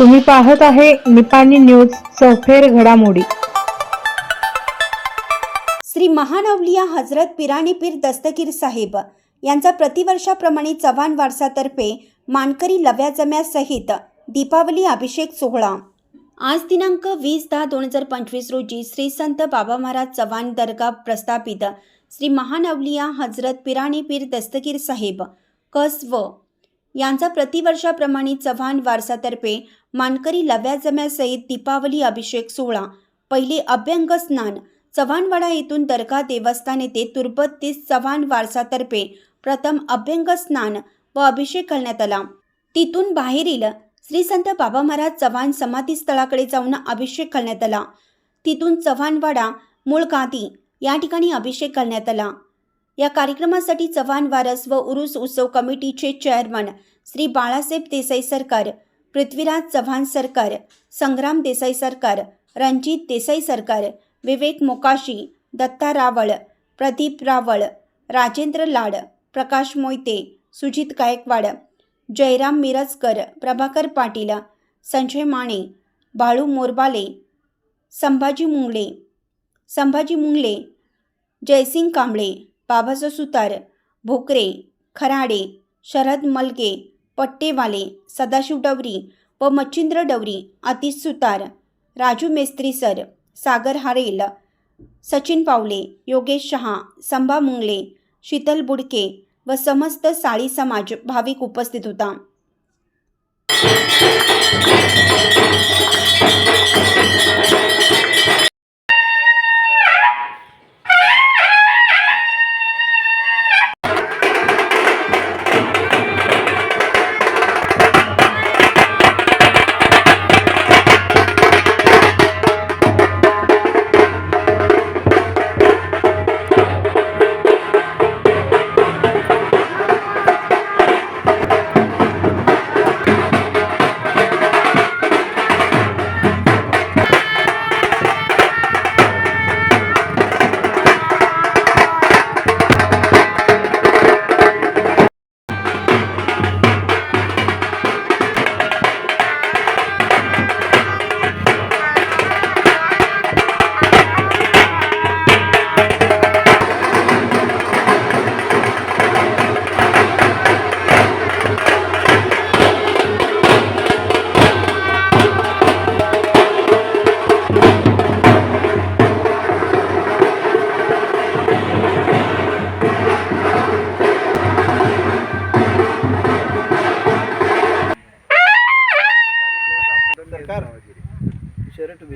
तुम्ही पाहत आहे निपाणी न्यूज चौफेर घडामोडी. श्री महानवलिया हजरत पिराणी पीर दस्तगीर साहेब यांचा प्रतिवर्षाप्रमाणे चव्हाण वारसातर्फे मानकरी लव्या जम्यासहित दीपावली अभिषेक सोहळा. आज दिनांक वीस दहा दोन हजार पंचवीस रोजी श्री संत बाबा महाराज चव्हाण दर्गा प्रस्थापित श्री महानवलिया हजरत पिराणी पीर दस्तगीर साहेब कसव यांचा प्रतिवर्षाप्रमाणे चव्हाण वारसातर्फे मानकरी लव्या जम्यासहित दीपावली अभिषेक सोहळा पहिले अभ्यंग स्नान चव्हाणवाडा येथून दर्गा देवस्थान येथे तुर्बत ते चव्हाण वारसातर्फे प्रथम अभ्यंग स्नान व अभिषेक घालण्यात आला. तिथून बाहेरील श्री संत बाबा महाराज चव्हाण समाधीस्थळाकडे जाऊन अभिषेक घालण्यात आला. तिथून चव्हाणवाडा मूळ गादी या ठिकाणी अभिषेक घालण्यात आला. या कार्यक्रमासाठी चव्हाण वारस व उरुस उत्सव कमिटीचे चेअरमन श्री बाळासाहेब देसाई सरकार पृथ्वीराज चव्हाण सरकार संग्राम देसाई सरकार रणजित देसाई सरकार विवेक मोकाशी दत्ता रावळ प्रदीप रावळ राजेंद्र लाड प्रकाश मोहिते सुजित गायकवाड जयराम मिरजकर प्रभाकर पाटील संजय माने बाळू मोरबाले संभाजी मुंगले संभाजी मुंगले जयसिंग कांबळे बाबासो सुतार भोकरे खराडे शरद मलके पट्टेवाले सदाशिव डवरी व मच्छिंद्र डवरी आतिश सुतार राजू मेस्त्री सर सागर हारेल सचिन पावले योगेश शहा संभा मुंगले शीतल बुडके व समस्त साळी समाज भाविक उपस्थित होता. सरकार